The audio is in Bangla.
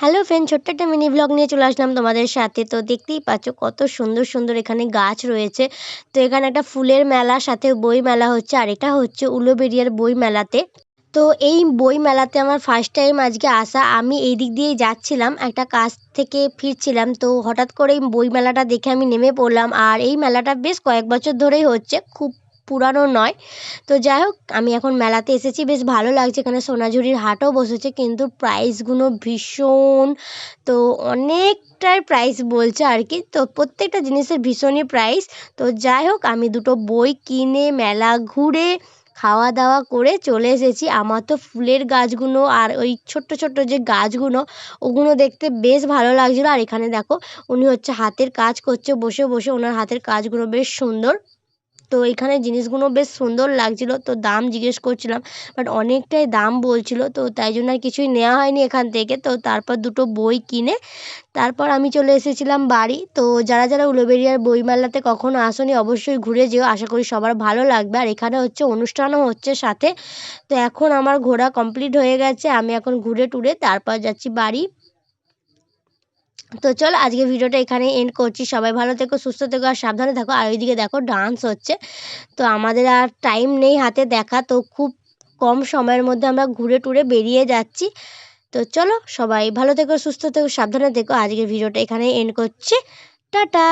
হ্যালো ফ্রেন্ড ছোট্ট একটা মিনি ব্লগ নিয়ে চলে আসলাম তোমাদের সাথে। তো দেখতেই পাচ্ছ কত সুন্দর সুন্দর এখানে গাছ রয়েছে। তো এখানে একটা ফুলের মেলা, সাথে বই মেলা হচ্ছে, আর এটা হচ্ছে উলুবেরিয়ার বই মেলাতে। তো এই বই মেলাতে আমার ফার্স্ট টাইম আজকে আসা। আমি এই দিক দিয়েই যাচ্ছিলাম, একটা কাজ থেকে ফিরছিলাম। তো হঠাৎ করে এই বই মেলাটা দেখে আমি নেমে পড়লাম। আর এই মেলাটা বেশ কয়েক বছর ধরেই হচ্ছে। খুব পুরানো নয়। তো যাই হোক আমি এখন মেলাতে এসেছি। বেশ ভালো লাগছে। এখানে সোনাঝুরির হাটও বসেছে, কিন্তু প্রাইসগুলো ভীষণ। তো অনেকটাই প্রাইস বলছে আর কি। তো প্রত্যেকটা জিনিসের ভীষণই প্রাইস তো যাই হোক আমি দুটো বই কিনে মেলা ঘুরে খাওয়া দাওয়া করে চলে এসেছি। আমার তো ফুলের গাছগুলো আর ওই ছোট্ট ছোট্ট যে গাছগুলো, ওগুলো দেখতে বেশ ভালো লাগছিল। আর এখানে দেখো, উনি হচ্ছে হাতের কাজ করছে, বসে বসে ওনার হাতের কাজগুলো বেশ সুন্দর। তো এখানে জিনিসগুলো বেশ সুন্দর লাগছিল, তো দাম জিজ্ঞেস করছিলাম বাট অনেকটাই দাম বলছিলো, তো তাই জন্য আর কিছুই নেওয়া হয়নি এখান থেকে, তো তারপর দুটো বই কিনে তারপর আমি চলে এসেছিলাম বাড়ি, তো যারা যারা উলুবেরিয়ার বইমেলাতে কখনো আসনি অবশ্যই ঘুরে যেও, আশা করি সবার ভালো লাগবে, আর এখানে হচ্ছে অনুষ্ঠানও হচ্ছে সাথে, তো এখন আমার ঘোরা কমপ্লিট হয়ে গেছে, আমি এখন ঘুরে টুরে তারপর যাচ্ছি বাড়ি। তো চলো আজকে ভিডিওটা এখানে এন্ড করছি। সবাই ভালো থেকো, সুস্থ থেকো আর সাবধানে থাকো। আর ওইদিকে দেখো ডান্স হচ্ছে। তো আমাদের আর টাইম নেই হাতে দেখা, তো খুব কম সময়ের মধ্যে আমরা ঘুরে টুরে বেরিয়ে যাচ্ছি। তো চলো সবাই ভালো থেকো, সুস্থ থেকো, সাবধানে থেকো। আজকের ভিডিওটা এখানে এন্ড করছি। টাটা!